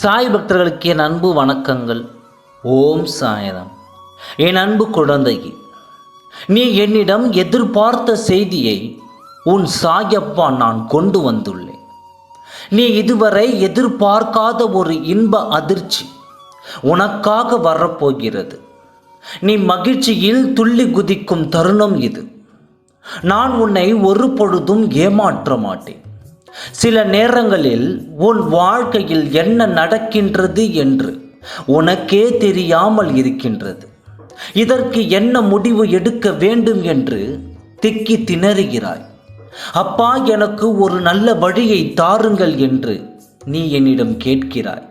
சாய் பக்தர்களுக்கு என் அன்பு வணக்கங்கள். ஓம் சாயரம் என் அன்பு குழந்தை நீ என்னிடம் எதிர்பார்த்த செய்தியை உன் சாயப்பா நான் கொண்டு வந்துள்ளேன். நீ இதுவரை எதிர்பார்க்காத ஒரு இன்ப அதிர்ச்சி உனக்காக வரப்போகிறது. நீ மகிழ்ச்சியில் துள்ளி குதிக்கும் தருணம் இது. நான் உன்னை ஒரு பொழுதும் ஏமாற்ற மாட்டேன். சில நேரங்களில் உன் வாழ்க்கையில் என்ன நடக்கின்றது என்று உனக்கே தெரியாமல் இருக்கின்றது. இதற்கு என்ன முடிவு எடுக்க வேண்டும் என்று திக்கி திணறுகிறாய். அப்பா எனக்கு ஒரு நல்ல வழியை தாருங்கள் என்று நீ என்னிடம் கேட்கிறாய்.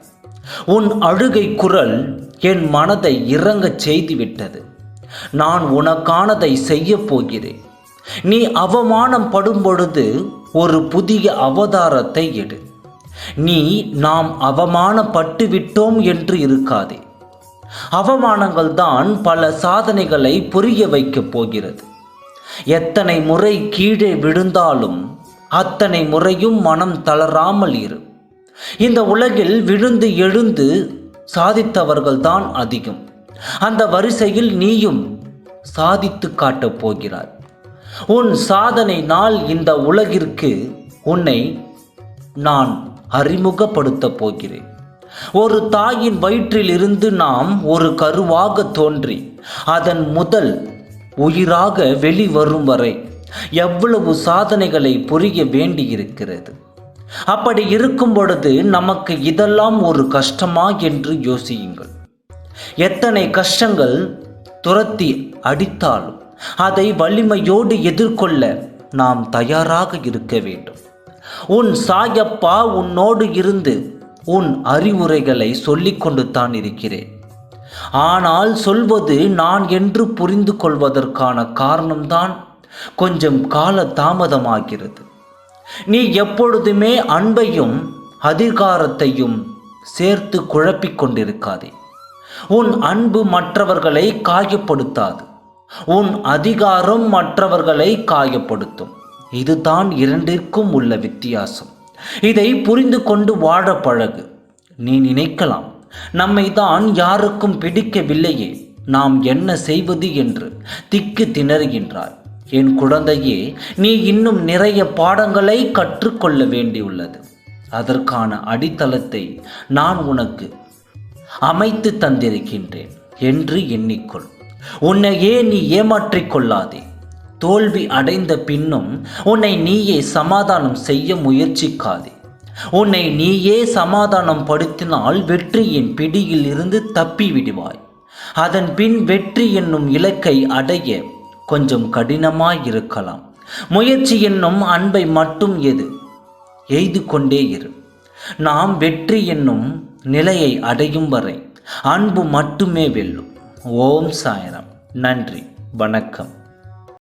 உன் அழுகை குரல் என் மனதை இறங்கச் செய்துவிட்டது. நான் உனக்கானதை செய்யப் போகிறேன். நீ அவமானம் படும் பொழுது ஒரு புதிய அவதாரத்தை எடு. நீ நாம் அவமானப்பட்டு விட்டோம் என்று இருக்காதே. அவமானங்கள் தான் பல சாதனைகளை புரிய வைக்கப் போகிறது. எத்தனை முறை கீழே விழுந்தாலும் அத்தனை முறையும் மனம் தளராமல் இரு. இந்த உலகில் விழுந்து எழுந்து சாதித்தவர்கள்தான் அதிகம். அந்த வரிசையில் நீயும் சாதித்து காட்டப் போகிறாய். உன் சாதனை நாள் இந்த உலகிற்கு உன்னை நான் அறிமுகப்படுத்தப் போகிறேன். ஒரு தாயின் வயிற்றில் இருந்து நாம் ஒரு கருவாக தோன்றி அதன் முதல் உயிராக வெளிவரும் வரை எவ்வளவு சாதனைகளை புரிய வேண்டியிருக்கிறது? அப்படி இருக்கும் பொழுது நமக்கு இதெல்லாம் ஒரு கஷ்டமா என்று யோசியுங்கள். எத்தனை கஷ்டங்கள் துரத்தி அடித்தாலும் அதை வலிமையோடு எதிர்கொள்ள நாம் தயாராக இருக்க வேண்டும். உன் சாயப்பா உன்னோடு இருந்து உன் அறிவுரைகளை சொல்லிக்கொண்டு தான் இருக்கிறேன். ஆனால் சொல்வது நான் என்று புரிந்து கொள்வதற்கான காரணம்தான் கொஞ்சம் கால தாமதமாகிறது. நீ எப்பொழுதுமே அன்பையும் அதிகாரத்தையும் சேர்த்து குழப்பிக் கொண்டிருக்காதே. உன் அன்பு மற்றவர்களை காயப்படுத்தாது. உன் அதிகாரம் மற்றவர்களை காயப்படுத்தும். இதுதான் இரண்டிற்கும் உள்ள வித்தியாசம். இதை புரிந்து கொண்டு வாழ பழகு. நீ நினைக்கலாம் நம்மை தான் யாருக்கும் பிடிக்கவில்லையே நாம் என்ன செய்வது என்று திக்கு திணறுகின்றாய். என் குழந்தையே நீ இன்னும் நிறைய பாடங்களை கற்றுக்கொள்ள வேண்டியுள்ளது. அதற்கான அடித்தளத்தை நான் உனக்கு அமைத்து தந்திருக்கின்றேன் என்று எண்ணிக்கொள். உன்னையே நீ ஏமாற்றிக் கொள்ளாதே? தோல்வி அடைந்த பின்னும் உன்னை நீயே சமாதானம் செய்ய முயற்சிக்காதே. உன்னை நீயே சமாதானம் படுத்தினால் வெற்றியின் பிடியில் இருந்து தப்பி விடுவாய். அதன் பின் வெற்றி என்னும் இலக்கை அடைய கொஞ்சம் கடினமாய் இருக்கலாம். முயற்சி என்னும் அன்பை மட்டும் எது? எய்து கொண்டே இரு. நாம் வெற்றி என்னும் நிலையை அடையும் வரை அன்பு மட்டுமே வெல்லும். ஓம் சாயனம் நன்றி. வணக்கம்.